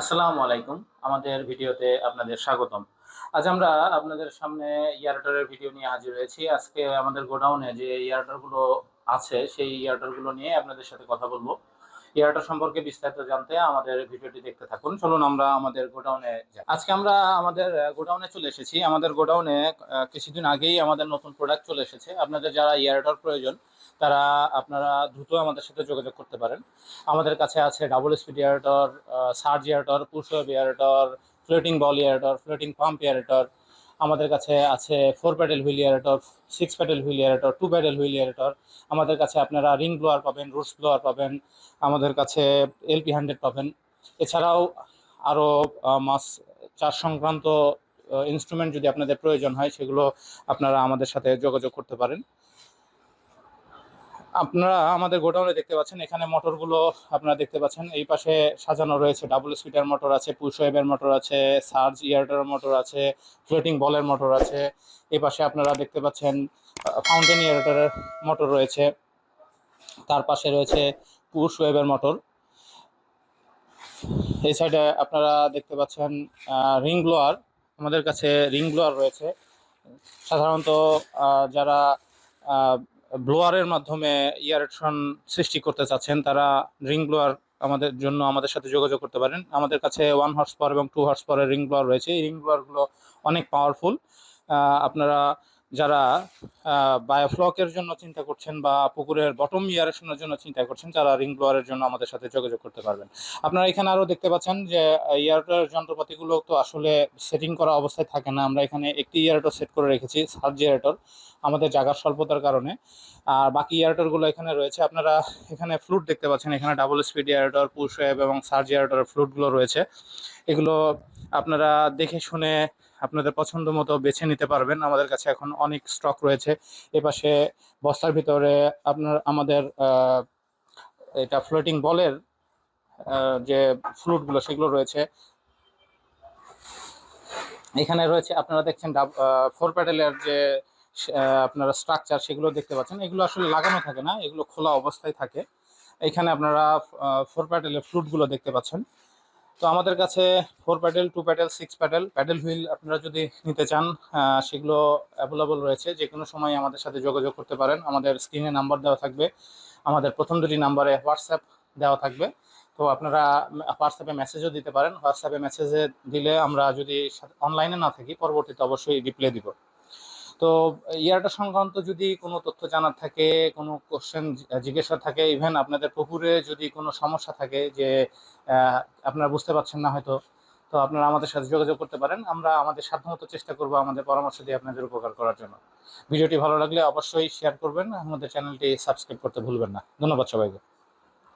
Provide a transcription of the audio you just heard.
আসসালামু আলাইকুম। আমাদের ভিডিওতে আপনাদের স্বাগতম। আজ আমরা আপনাদের সামনে ইয়ারটারের ভিডিও নিয়ে হাজির হয়েছি। আজকে আমাদের গোডাউনে যে ইয়ারটারগুলো আছে, সেই ইয়ারটারগুলো নিয়ে আপনাদের সাথে কথা বলব। ইয়ারটার সম্পর্কে বিস্তারিত জানতে আমাদের ভিডিওটি দেখতে থাকুন। চলুন আমরা আমাদের গোডাউনে যাই। আজকে আমরা আমাদের গোডাউনে চলে এসেছি। আমাদের গোডাউনে কিছুদিন আগেই আমাদের নতুন প্রোডাক্ট চলে এসেছে। আপনাদের যারা ইয়ারটার প্রয়োজন, তারা আপনারা দ্রুত আমাদের সাথে যোগাযোগ করতে পারেন। আমাদের কাছে আছে double speed aerator surge aerator push wave aerator floating ball aerator floating pump aerator আমাদের কাছে আছে four paddle wheel aerator six paddle wheel aerator two paddle wheel aerator আমাদের কাছে আপনারা রিং ব্লোয়ার পাবেন রুটস ব্লোয়ার পাবেন, আমাদের কাছে এলপি হান্ড্রেড পাবেন। এছাড়াও আরও মাছ, চাষ সংক্রান্ত ইনস্ট্রুমেন্ট যদি আপনাদের প্রয়োজন হয়, সেগুলো আপনারা আমাদের সাথে যোগাযোগ করতে পারেন। আপনারা আমাদের গোডাউনে দেখতে পাচ্ছেন, এখানে মোটরগুলো আপনারা দেখতে পাচ্ছেন। এই পাশে সাজানো রয়েছে ডাবল স্পিডার মোটর আছে পুশ ওয়েভের মোটর আছে সার্জ ইয়ারটার মোটর আছে ফ্লোটিং বলের মোটর আছে। এই পাশে আপনারা দেখতে পাচ্ছেন ফাউন্টেন ইয়ারটারের মোটর রয়েছে। তার পাশে রয়েছে পুশ ওয়েভের মোটর এই সাইডে আপনারা দেখতে পাচ্ছেন রিং ব্লোয়ার আমাদের কাছে রিং ব্লোয়ার রয়েছে। সাধারণত যারা ব্লোয়ারের মাধ্যমে ইয়ারেকশন সৃষ্টি করতে চাচ্ছেন, তারা রিং ব্লোয়ার আমাদের জন্য আমাদের সাথে যোগাযোগ করতে পারেন। আমাদের কাছে ওয়ান হর্স পাওয়ার এবং টু হর্স পাওয়ারের রিং ব্লোয়ার রয়েছে। এই রিং ব্লোয়ারগুলো অনেক পাওয়ারফুল আপনারা যারা বায়োফ্লকের জন্য চিন্তা করছেন বা পুকুরের বটম ইয়ারেশনের জন্য চিন্তা করছেন তারা রিং ব্লোয়ারের জন্য আমাদের সাথে যোগাযোগ করতে পারবেন। আপনারা এখানে আরও দেখতে পাচ্ছেন যে ইয়ারটার যন্ত্রপাতিগুলো তো আসলে সেটিং করা অবস্থায় থাকে না। আমরা এখানে একটি ইয়ারটর সেট করে রেখেছি সার্জ ইয়ারটর আমাদের জায়গার স্বল্পতার কারণে। আর বাকি ইয়ারটরগুলো এখানে রয়েছে। আপনারা এখানে ফ্লুট দেখতে পাচ্ছেন, এখানে double speed aerator push wave এবং সার্জ ইয়ারটরের ফ্লুটগুলো রয়েছে। এগুলো আপনারা দেখে শুনে আপনাদের পছন্দ মতো বেছে নিতে পারবেন। আমাদের কাছে এখন অনেক স্টক রয়েছে। এপাশে বস্তার ভিতরে আপনার আমাদের এটা ফ্লোটিং বলের যে ফ্লুটগুলো সেগুলো রয়েছে। এখানে রয়েছে, আপনারা দেখছেন ফোর প্যাডেলের যে আপনারা স্ট্রাকচার সেগুলো দেখতে পাচ্ছেন। এগুলো আসলে লাগানো থাকে না, এগুলো খোলা অবস্থায় থাকে। এখানে আপনারা ফোর প্যাডেলের ফ্লুটগুলো দেখতে পাচ্ছেন। তো আমাদের কাছে four paddle two paddle six paddle paddle wheel আপনারা যদি নিতে চান সেগুলো অ্যাভেলেবল রয়েছে। যে কোনো সময় আমাদের সাথে যোগাযোগ করতে পারেন। আমাদের স্ক্রিনে নাম্বার দেওয়া থাকবে। আমাদের প্রথম দুটি নাম্বারে হোয়াটসঅ্যাপ দেওয়া থাকবে। তো আপনারা হোয়াটসঅ্যাপে মেসেজও দিতে পারেন। হোয়াটসঅ্যাপে মেসেজে দিলে আমরা যদি অনলাইনে না থাকি, পরবর্তীতে অবশ্যই রিপ্লাই দিব। তো ইয়ারটা সংক্রান্ত যদি কোনো তথ্য জানার থাকে, কোনো কোশ্চেন জিজ্ঞাসা থাকে ইভেন আপনাদের পুকুরে যদি কোনো সমস্যা থাকে যে আপনারা বুঝতে পারছেন না হয়তো, তো আপনারা আমাদের সাথে যোগাযোগ করতে পারেন। আমরা আমাদের সাধ্যমতো চেষ্টা করব আমাদের পরামর্শ দিয়ে আপনাদের উপকার করার জন্য। ভিডিওটি ভালো লাগলে অবশ্যই শেয়ার করবেন। আমাদের চ্যানেলটি সাবস্ক্রাইব করতে ভুলবেন না। ধন্যবাদ সবাইকে।